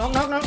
น็อกน็อกน็อก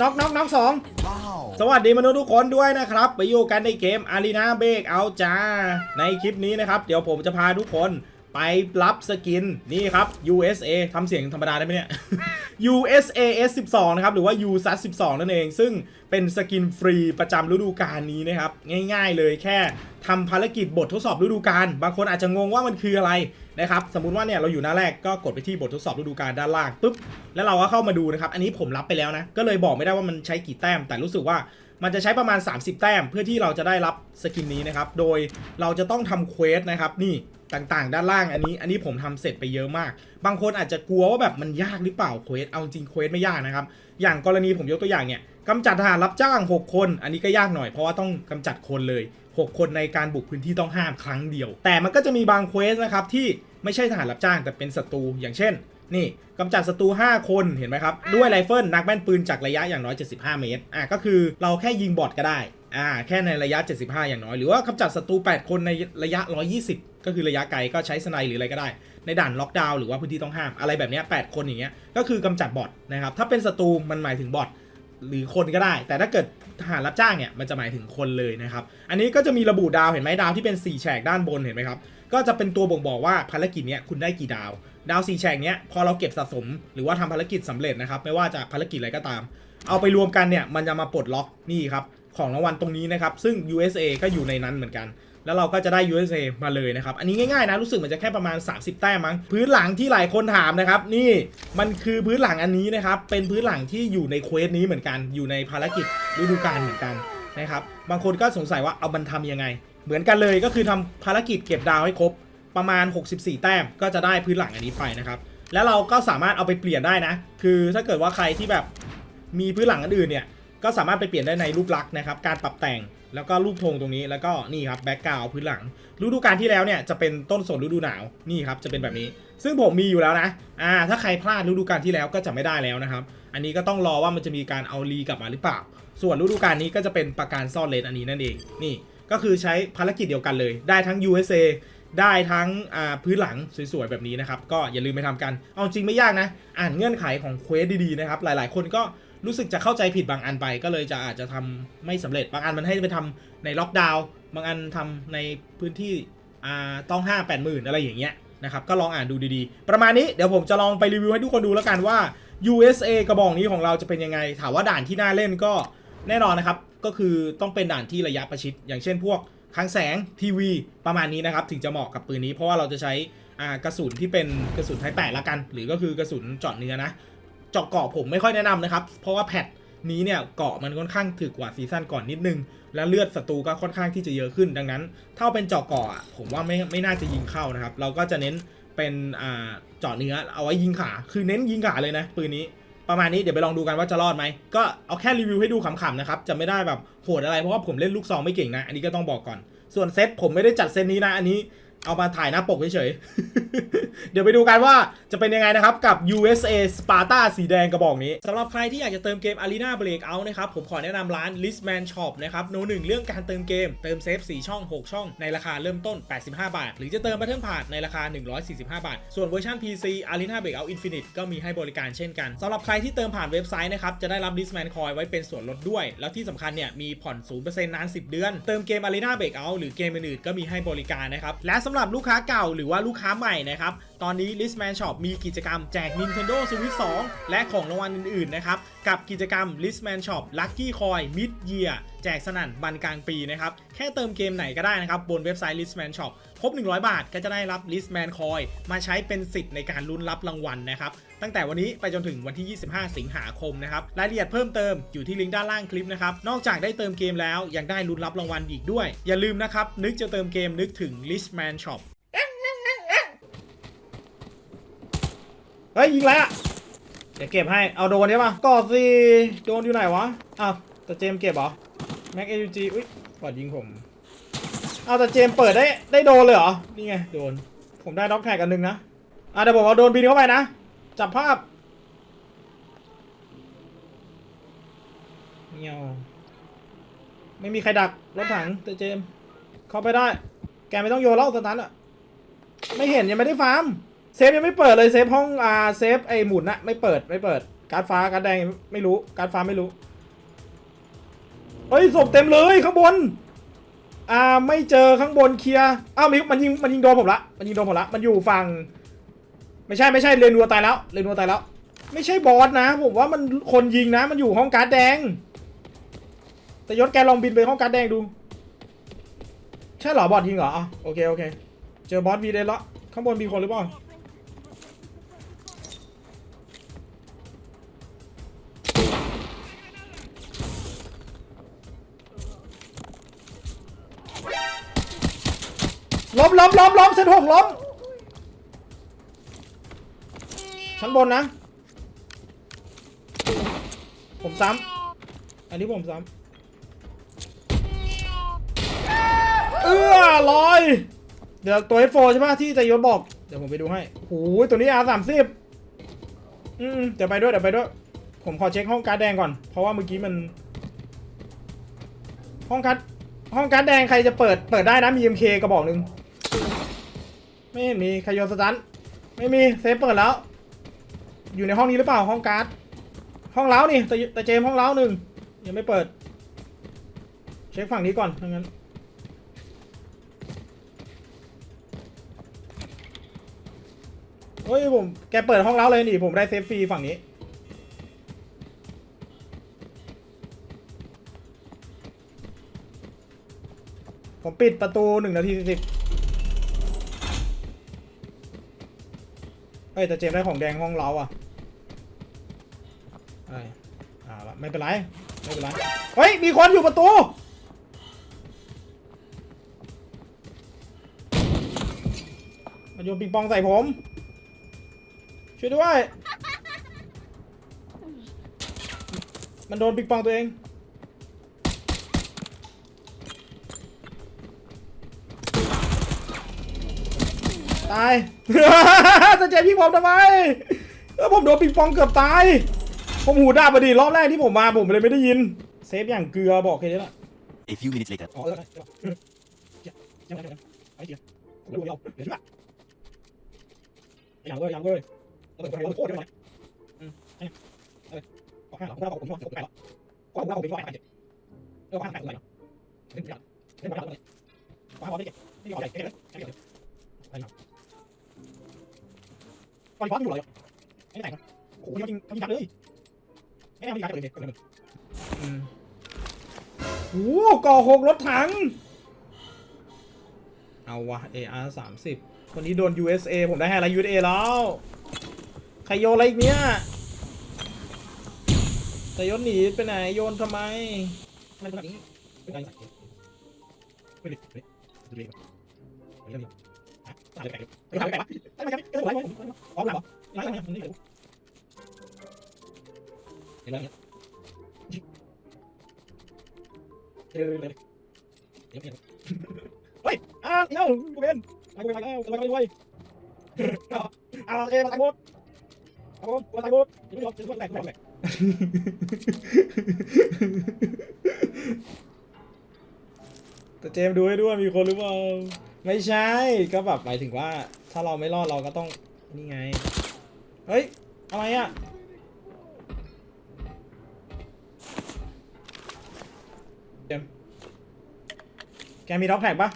น็อกน็อกน็อกสอง Wow. สวัสดีมนุษย์ทุกคนด้วยนะครับ ไปอยู่กันในเกม Arena b r e a k o u t จ้า ในคลิปนี้นะครับ เดี๋ยวผมจะพาทุกคน ไปรับสกินนี่ครับ USA ทำเสียงธรรมดาได้ไหมเนี่ย USA S12 นะครับ หรือว่า u s a 12 นั่นเอง ซึ่งเป็นสกินฟรีประจำฤดูกาลนี้นะครับ ง่ายๆเลยแค่ทำภารกิจบททดสอบฤดูกาลบางคนอาจจะงงว่ามันคืออะไรนะครับ สมมุติว่าเนี่ยเราอยู่หน้าแรกก็กดไปที่บททดสอบฤดูกาลด้านล่างปุ๊บ แล้วเราก็เข้ามาดูนะครับ อันนี้ผมรับไปแล้วนะ ก็เลยบอกไม่ได้ว่ามันใช้กี่แต้ม แต่รู้สึกว่า มันจะใช้ประมาณ 30 แต้มเพื่อที่เราจะได้รับสกินนี้นะครับ โดยเราจะต้องทำเควสนะครับนี่ต่างๆ ด้านล่างอันนี้ อันนี้ผมทำเสร็จไปเยอะมาก บางคนอาจจะกลัวว่าแบบมันยากหรือเปล่าเควส เอาจริงเควสไม่ยากนะครับ อย่างกรณีผมยกตัวอย่างเนี่ยกำจัดทหารรับจ้าง 6 คน อันนี้ก็ยากหน่อยเพราะว่าต้องกำจัดคนเลย 6 คนในการบุกพื้นที่ต้องห้ามครั้งเดียว แต่มันก็จะมีบางเควสนะครับที่ไม่ใช่ทหารรับจ้างแต่เป็นศัตรูอย่างเช่น นี่กำจัดศัตรู 5 คนเห็นไหมครับ ด้วยไรเฟิลนักแม่นปืนจากระยะอย่างน้อย 75 เมตรอะก็คือเราแค่ยิงบอทก็ได้อ่าแค่ในระยะ 75 อย่างน้อย หรือว่ากำจัดศัตรู 8 คนในระยะ 120 ก็คือระยะไกลก็ใช้สไนหรืออะไรก็ได้ ในด่านล็อกดาวน์หรือว่าพื้นที่ต้องห้ามอะไรแบบเนี้ย8คนอย่างเงี้ยก็คือกำจัดบอทนะครับถ้าเป็นศัตรูมันหมายถึงบอทหรือคนก็ได้ แต่ถ้าเกิดทหารรับจ้างเนี่ยมันจะหมายถึงคนเลยนะครับ อันนี้ก็จะมีระบุดาวเห็นไหมดาวที่เป็น4แฉกด้านบนเห็นไหมครับ ก็จะเป็นตัวบ่งบอกว่าภารกิจเนี้ยคุณได้กี่ดาว ดาว4แฉกเนี้ยพอเราเก็บสะสม หรือว่าทำภารกิจสำเร็จนะครับไม่ว่าจะภารกิจอะไรก็ตาม เอาไปรวมกันเนี่ยมันจะมาปลดล็อกนี่ครับของรางวัลตรงนี้นะครับ ซึ่ง USA ก็อยู่ในนั้นเหมือนกัน แล้วเราก็จะได้ USA มาเลยนะครับ อันนี้ง่ายๆนะ รู้สึกมันจะแค่ประมาณ 30 แต้มมั้ง พื้นหลังที่หลายคนถามนะครับ นี่มันคือพื้นหลังอันนี้นะครับ เป็นพื้นหลังที่อยู่ในเควสนี้เหมือนกัน อยู่ในภารกิจฤดูกาลเหมือนกันนะครับ บางคนก็สงสัยว่าเอามันทำยังไง เหมือนกันเลยก็คือทำภารกิจเก็บดาวให้ครบ ประมาณ 64 แต้มก็จะได้พื้นหลังอันนี้ไปนะครับ แล้วเราก็สามารถเอาไปเปลี่ยนได้นะ คือถ้าเกิดว่าใครที่แบบมีพื้นหลังอันอื่นเนี่ย ก็สามารถไปเปลี่ยนได้ในรูปลักษณ์นะครับ การปรับแต่งแล้วก็รูปธงตรงนี้แล้วก็นี่ครับแบ็กกราวพื้นหลังฤดูกาลที่แล้วเนี่ยจะเป็นต้นสนฤดูหนาวนี่ครับจะเป็นแบบนี้ ซึ่งผมมีอยู่แล้วนะอ่าถ้าใครพลาดฤดูกาลที่แล้วก็จะไม่ได้แล้วนะครับ อันนี้ก็ต้องรอว่ามันจะมีการเอารีกลับมาหรือเปล่า ส่วนฤดูกาลนี้ก็จะเป็นประการซ่อนเลนอันนี้นั่นเองนี่ก็คือใช้ภารกิจเดียวกันเลย ได้ทั้ง USA ได้ทั้งพื้นหลังสวยๆแบบนี้นะครับ ก็อย่าลืมไปทำกัน เอาจริงไม่ยากนะ อ่านเงื่อนไขของเควสดีๆนะครับ หลายๆ คนก็รู้สึกจะเข้าใจผิดบางอันไป ก็เลยจะอาจจะทำไม่สำเร็จ บางอันมันให้ไปทำในล็อกดาวน์ บางอันทำในพื้นที่ต้องห้าแปดหมื่นอะไรอย่างเงี้ยนะครับ ก็ลองอ่านดูดีๆ ประมาณนี้ เดี๋ยวผมจะลองไปรีวิวให้ทุกคนดูแล้วกันว่า USA กระบอกนี้ของเราจะเป็นยังไง ถามว่าด่านที่น่าเล่นก็แน่นอนนะครับ ก็คือต้องเป็นด่านที่ระยะประชิด อย่างเช่นพวก คลังแสงทีวีประมาณนี้นะครับ ถึงจะเหมาะกับปืนนี้ เพราะว่าเราจะใช้กระสุนที่เป็นกระสุนไทยแปดละกัน หรือก็คือกระสุนเจาะเนื้อนะเจาะเกาะผมไม่ค่อยแนะนำนะครับ เพราะว่าแพทนี้เนี่ยเกาะมันค่อนข้างถึกกว่าซีซั่นก่อนนิดนึง และเลือดศัตรูก็ค่อนข้างที่จะเยอะขึ้น ดังนั้นถ้าเป็นเจาะเกาะผมว่าไม่ไม่น่าจะยิงเข้านะครับ เราก็จะเน้นเป็นเจาะเนื้อเอาไว้ยิงขา คือเน้นยิงขาเลยนะปืนนี้ ประมาณนี้เดี๋ยวไปลองดูกันว่าจะรอดไหมก็เอาแค่รีวิวให้ดูขำๆนะครับจะไม่ได้แบบโหดอะไรเพราะว่าผมเล่นลูกซองไม่เก่งนะ อันนี้ก็ต้องบอกก่อน ส่วนเซตผมไม่ได้จัดเซตนี้นะอันนี้ เอามาถ่ายหน้าปกเฉยๆ เดี๋ยวไปดูกันว่าจะเป็นยังไงนะครับ กับ USA Sparta สีแดงกระบอกนี้ สำหรับใครที่อยากจะเติมเกม Arena Breakout นะครับ ผมขอแนะนำร้าน Listman Shop นะครับโนหนึ่งเรื่องการเติมเกม เติมเซฟ 4 ช่อง 6 ช่อง ในราคาเริ่มต้น 85 บาท หรือจะเติม Battle Pass ในราคา 145 บาท ส่วนเวอร์ชัน PC Arena Breakout Infinite ก็มีให้บริการเช่นกันสำหรับใครที่เติมผ่านเว็บไซต์นะครับจะได้รับ Listman Coin ไว้เป็นส่วนลดด้วย แล้วที่สำคัญเนี่ยมีผ่อน0%นาน 10 เดือน เติมเกม Arena Breakout หรือเกมอื่นๆก็มีให้บริการนะครับและสำหรับลูกค้าเก่าหรือว่าลูกค้าใหม่นะครับ ตอนนี้ Listman Shop มีกิจกรรมแจก Nintendo Switch 2 และของรางวัลอื่นๆนะครับ กับกิจกรรม Listman Shop Lucky Coin Mid Year แจกสนั่นบันกลางปีนะครับ แค่เติมเกมไหนก็ได้นะครับ บนเว็บไซต์ Listman Shop ครบ 100 บาทก็จะได้รับ Listman Coin มาใช้เป็นสิทธิ์ในการลุ้นรับรางวัลนะครับตั้งแต่วันนี้ไปจนถึงวันที่ 25 สิงหาคมนะครับ รายละเอียดเพิ่มเติมอยู่ที่ลิงก์ด้านล่างคลิปนะครับ นอกจากได้เติมเกมแล้วยังได้ลุ้นรับรางวัลอีกด้วย อย่าลืมนะครับ นึกจะเติมเกมนึกถึง Listman Shop เฮ้ยยิงแล้วเดี๋ยวเก็บให้ เอาโดนใช่ปะกอดสิโดนอยู่ไหนวะ อ้าวแต่เจมเก็บเหรอ แม็กเอยูจีอุ้ยกอดยิงผม เอาแต่เจมเปิดได้ได้โดนเลยเหรอ นี่ไงโดน ผมได้ด็อกแท็กกันหนึ่งนะ อะเดี๋ยวผมเอาโดนบินเข้าไปนะ จับภาพเงี้ยวไม่มีใครดักรถถังแต่เจม เข้าไปได้ แกไม่ต้องโยนแล้วสตันอะไม่เห็นยังไม่ได้ฟาร์ม ซฟยังไม่เปิดเลยเซฟห้องอ่าเซฟไอหมุนนะไม่เปิดไม่เปิด การฟ้าการแดงไม่รู้การฟ้าไม่รู้เฮ้ยศพเต็มเลยข้างบนอ่าไม่เจอข้างบนเคลียร์อ้าวมันยิงมันยิงโดนผมละมันยิงโดนผมละมันอยู่ฝั่งไม่ใช่ไม่ใช่เรนัวตายแล้วเรนัวตายแล้ว ไม่ใช่บอสนะผมว่ามันคนยิงนะ มันอยู่ห้องการแดง แต่ยศแกลองบินไปห้องการแดงดู ใช่เหรอบอสยิงเหรออะโอเคโอเค เจอบอสวีเดนล้วข้างบนมีคนหรือเปล่า ล้มล้มล้มล้มเซตหกล้มชั้นบนนะ ผมซ้ำอันนี้ผมซ้ำเอื้อลอย เดี๋ยวตัว F4 ใช่ปะที่จะยศบอก เดี๋ยวผมไปดูให้โอ้ยตัวนี้ R สามสิบอืมเดี๋ยวไปด้วยเดี๋ยวไปด้วย ผมขอเช็คห้องการ์ดแดงก่อน เพราะว่าเมื่อกี้มัน ห้องการ์ดห้องการ์ดแดงใครจะเปิดเปิดได้นะมี MK กระบอกหนึ่ง ไม่มีใครโยนสตันไม่มีเซฟเปิดแล้ว อยู่ในห้องนี้หรือเปล่าห้องการ์ดห้องเล้านี่แต่แต่เจมห้องเล้าหนึ่งยังไม่เปิด เช็คฝั่งนี้ก่อนถ้างั้นเฮ้ยผมแกเปิดห้องเล้าเลยนี่ผมได้เซฟฟรีฝั่งนี้ผมปิดประตูหนึ่งนาทีสิบ เอ้ยแต่เจมได้ของแดงห้องเราอะไอ้อ่าละไม่เป็นไรไม่เป็นไรเฮ้ยมีคนอยู่ประตูมันโยนปิงปองใส่ผม ช่วยด้วย มันโดนปิงปองตัวเอง ตายจะเจ็บพี่ผมทำไมแล้วผมโดนปิงปองเกือบตาย ผมหูดับพอดีรอบแรกที่ผมมาผมเลยไม่ได้ยิน เซฟอย่างเกลือบอกแค่นี้แหละ A few minutes later. อ๋อเออเออเออเดี๋ยวเดี๋ยวเดี๋ยวเดี๋ยวไอ้เดี๋ยวผมดูเดียวเดี๋ยวช่วยอย่างเลยอย่างเลยเราเป็นคนโคตรเลยอืมไอ้เออขอห้าหรอผมผมผมผมไปแล้วขอผมผมไปไปเจ็บเออขอห้าแปดเลยเล่นเล่นเล่นเลยขอห้าบอลได้เก็บไม่ยอมใหญ่เก็บเลยเก็บเลยไปหน่อยตอนนี้บอลอยู่เลยไม่ได้แต่งโอ้โหยิงยิงยัดเลย ไม่ได้ยิงยัดเลยเนี่ยอืมโอ้ก่อหกรถถัง เอาวะ AR สามสิบคนนี้โดน USA ผมได้ให้อะไร USA แล้ว ใครโยนอะไรอีกเนี่ยแต่โยศหนีไปไหนโยนทำไมทำไมแบบนี้เป็นไรไม่ได้ไม่ได้ามแปดไม่ทำแปดวะไม่ทำแปดไม่ทำไรผมพร้อมหลับปะไรยังไงผมนี่เดี๋ยวเดี๋ยวเนี่ยเดี๋ยวเดี๋ยวเดี๋ยวเฮ้ยอ้าวเอ้ากูเป็นไปไปไปเอ้าไปไปไปเอาเอ้มาตะโกนตะโกนมาตะโกนยังไม่ยอมจะทุบแตกไม่ยอมแตกแต่เจมดูให้ด้วยมีคนหรือเปล่า ไม่ใช่ก็แบบหมายถึงว่า ถ้าเราไม่รอดเราก็ต้องนี่ไง เฮ้ย อะไรอะเจมแกมีด็อกแท็กปะ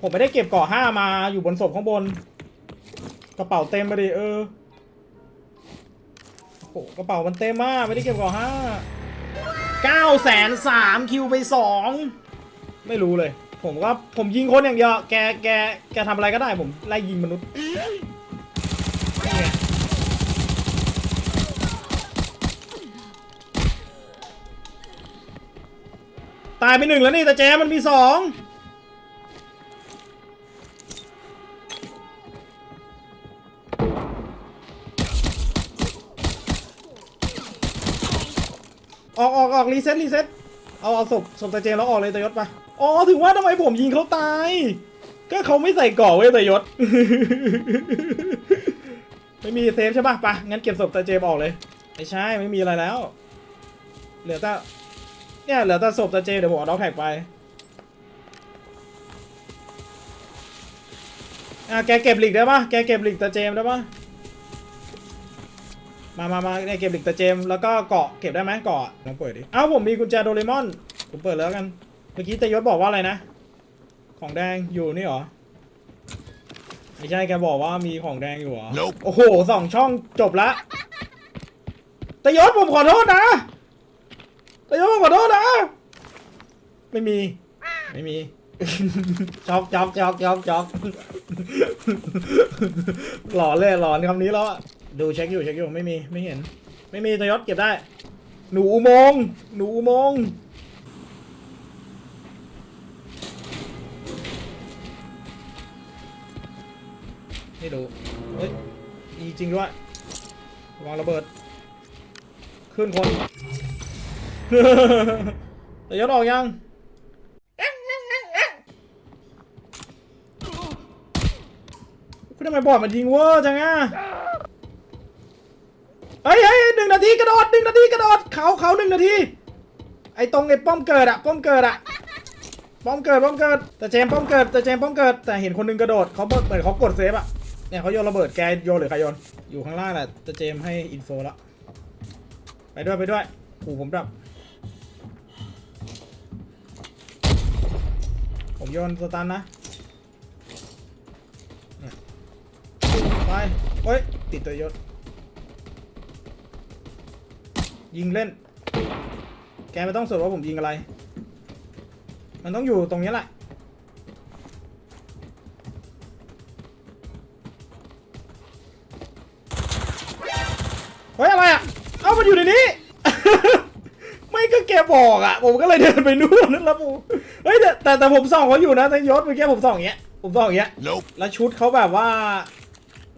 ผมไม่ได้เก็บเกาะห้ามาอยู่บนศพข้างบน กระเป๋าเต็มไปดิเออ โหกระเป๋ามันเต็มมากไม่ได้เก็บก่อนห้าเก้าแสนสามคิวไปสองไม่รู้เลย ผมก็ผมยิงคนอย่างเดียวแกแกแกทำอะไรก็ได้ผมไล่ยิงมนุษย์ตายไปหนึ่งแล้วนี่แต่แจมันมีสอง ออกออกออกรีเซ็ตรีเซ็ตเอาเอาศพศพตาเจมแล้วออกเลยตายศไปอ๋อถึงว่าทำไมผมยิงเขาตาย ก็เขาไม่ใส่ก่อไว้ยตายศ ไม่มีเซฟใช่ป่ะปะงั้นเก็บศพตาเจมออกเลย ไม่ใช่ไม่มีอะไรแล้ว เหลือแต่เนี่ยเหลือแต่ศพตาเจเดี๋ยวผมเอาด็อกแท็กไปอะแกเก็บหลีกได้ปะแกเก็บหลีกตาเจมได้ปะ มามามาเนี่ยเก็บหลีกตาเจมส์แล้วก็เกาะเก็บได้ไหมเกาะลองเปิดดิ เอ้าผมมีกุญแจโดเรมอน ผมเปิดแล้วกัน เมื่อกี้ตายศบอกว่าอะไรนะ ของแดงอยู่นี่เหรอ ไม่ใช่แกบอกว่ามีของแดงอยู่เหรอ Nope โอ้โหสองช่องจบละตายศผมขอโทษนะตายศผมขอโทษนะ ไม่มี ไม่มีจอกจอกจอกจอกจอกหลอนเลยหลอนคำนี้แล้วอะ ดูเช็คอยู่เช็คอยู่ไม่มีไม่เห็น ไม่มีตายศเก็บได้ หนูอุโมงค์หนูอุโมงค์ไม่รู้เฮ้ยมีจริงด้วยวางระเบิด ขึ้นคนแต่ยศออกยังคุณทำไมบอดมันยิงเวอร์จังอะ เฮ้ยเฮ้ยหนึ่งนาทีกระโดดหนึ่งนาทีกระโดดเขาเขาหนึ่งนาที ไอ้ตรงไอ้ป้อมเกิดอะป้อมเกิดอะป้อมเกิดป้อมเกิด แต่เจมป้อมเกิดแต่เจมป้อมเกิด แต่เห็นคนหนึงกระโดดเขาเหมือนเขากดเซฟอะเนี่ยเขาโยนระเบิดแกโยนหรือใครโยนอยู่ข้างล่างแหละแต่เจมให้อินโฟแล้วไปด้วยไปด้วยหูผมดับ ผมโยนสตันนะไปเฮ้ยติดตัวยศ ยิงเล่น แกไม่ต้องสนว่าผมยิงอะไร มันต้องอยู่ตรงนี้แหละ เฮ้ย อะไรอะ เอ้ามันอยู่ในนี้ ไม่ก็แกบอกอะ ผมก็เลยเดินไปนู่นนั่นแล้วผมเฮ้ยแต่แต่แต่ผมส่องเขาอยู่นะแต่ยศเมื่อกี้ผมส่องอย่างเงี้ย ผมส่องอย่างเงี้ย Nope. แล้วชุดเขาแบบว่า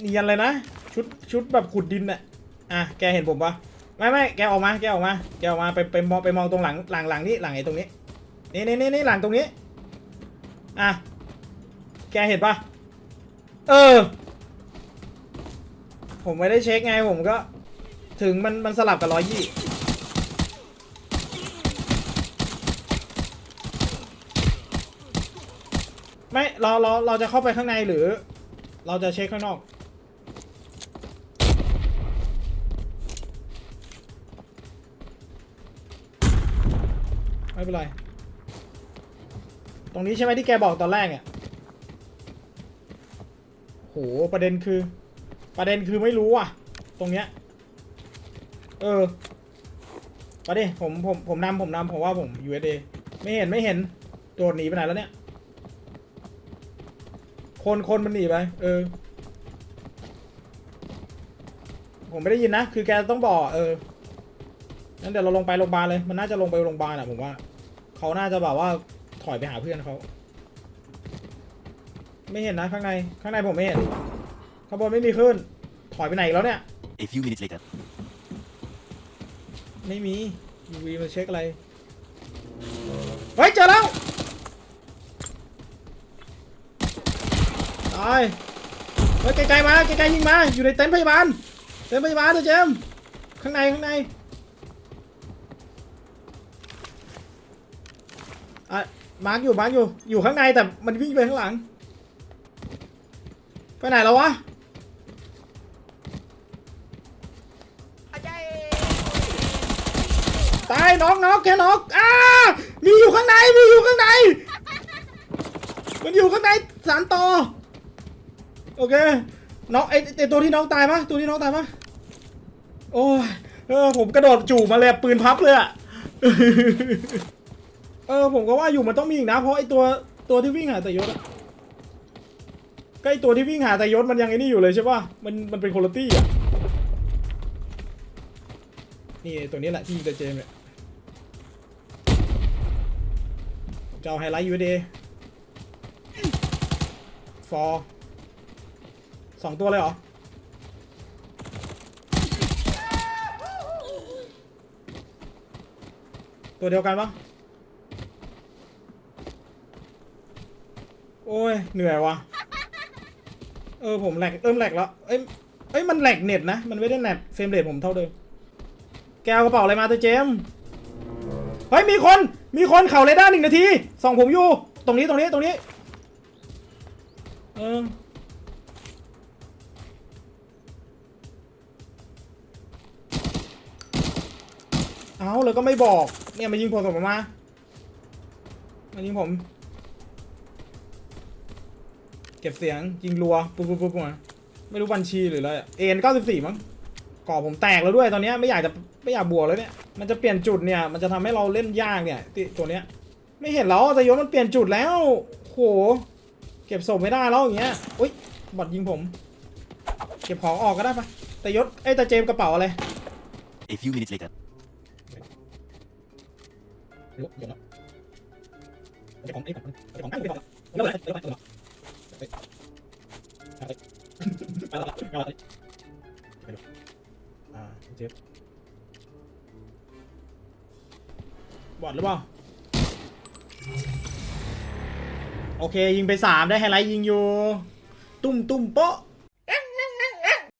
เนียนเลยนะ ชุดชุดแบบขุดดินน่ะ อะ แกเห็นผมปะ ไม่ไม่แกออกมาแกออกมาแกออกมาไปไปมองไปมองตรงหลังหลังหลังนี่หลังไอ้ตรงนี้นี่นี่นี่นี่หลังตรงนี้อะแกเห็นปะเออ ผมไม่ได้เช็คไงผมก็ ถึงมันมันสลับกับร้อยยี่ไม่เราเราเราจะเข้าไปข้างในหรือ เราจะเช็คข้างนอก ไม่เป็นไร ตรงนี้ใช่ไหมที่แกบอกตอนแรกเนี่ยโหประเด็นคือ ประเด็นคือไม่รู้อะ ตรงเนี้ย เออมาดิผมผมผมนำผมนำผมว่าผม USA ไม่เห็นไม่เห็นโดดหนีไปไหนแล้วเนี่ย คนคนมันหนีไป เออ ผมไม่ได้ยินนะ คือแกต้องบอก เออ งั้นเดี๋ยวเราลงไปโรงพยาบาลเลย มันน่าจะลงไปโรงพยาบาลอะผมว่า เขาน่าจะแบบว่าถอยไปหาเพื่อนเขา ไม่เห็นนะข้างใน ข้างในผมไม่เห็น ข้างบนไม่มีขึ้น ถอยไปไหนอีกแล้วเนี่ย A few minutes later. ไม่มี UV มาเช็คอะไร เฮ้ยเจอแล้ว ตาย เฮ้ยไกลๆมาไกลๆยิงมา อยู่ในเต็นท์พยาบาล เต็นท์พยาบาลเถอะเจมส์ข้างในข้างใน อะมาร์กอยู่มาร์กอยู่อยู่ข้างในแต่มันวิ่งไปข้างหลัง ไปไหนแล้ววะตายน็อกน็อกแค่น็อกอ้ามีอยู่ข้างในมีอยู่ข้างใน มันอยู่ข้างในสารต่อโอเคน้องไอไอตัวที่น้องตายปะตัวที่น้องตายปะโอ้ยเออผมกระโดดจู่มาเลยอะปืนพับเลยอะ เออผมก็ว่าอยู่มันต้องมีอีกนะ เพราะไอตัวตัวที่วิ่งหาแต่ยศอะก็ไอตัวที่วิ่งหาแต่ยศมันยังไอ้นี่อยู่เลยใช่ปะมันมันเป็นคุณภาพอะนี่ตัวนี้แหละที่ยิงแต่เจมเนี่ยจะเอาไฮไลท์ USD for สองตัวเลยเหรอตัวเดียวกันปะ โอ้ยเหนื่อยวะเออผมแหลกเอิ่มแหลกแล้วเอ้ยเอ้ยมันแหลกเน็ตนะมันไม่ได้แหลกเฟรมเรทผมเท่าเดิมแกเอกระเป๋าอะไรมาตัวเจมเฮ้ยมีคนมีคนเข่าเรดาร์หนึ่งนาทีส่องผมอยู่ ตรงนี้ตรงนี้ตรงนี้เออเอาแล้วก็ไม่บอกเนี่ยมายิงผมสมมามายิงผม ก็บเสียงยิงรัวปุ๊บปุ๊บปุ๊บมาไม่รู้บัญชีหรืออะไรเอ็นเก้าสิบสี่มั้งก่อผมแตกแล้วด้วยตอนนี้ไม่อยากจะไม่อยากบวกแล้วเนี่ยมันจะเปลี่ยนจุดเนี่ยมันจะทำให้เราเล่นยากเนี่ยต,ตัวเนี้ยไม่เห็นแล้วแต่ยศมันเปลี่ยนจุดแล้วโหเก็บศพไม่ได้แล้วอย่างเงี้ยอุ้ยบอดยิงผม เก็บของออกก็ได้ปะแต่ยศเอ้แต่เจมกระเป๋าอะไร A few minutes later. ของไอ้ของของไอ้ของ บอดหรือเปล่า โอเค ยิงไปสามได้ไฮไลท์ยิงอยู่ ตุ้มตุ้มโป๊ะ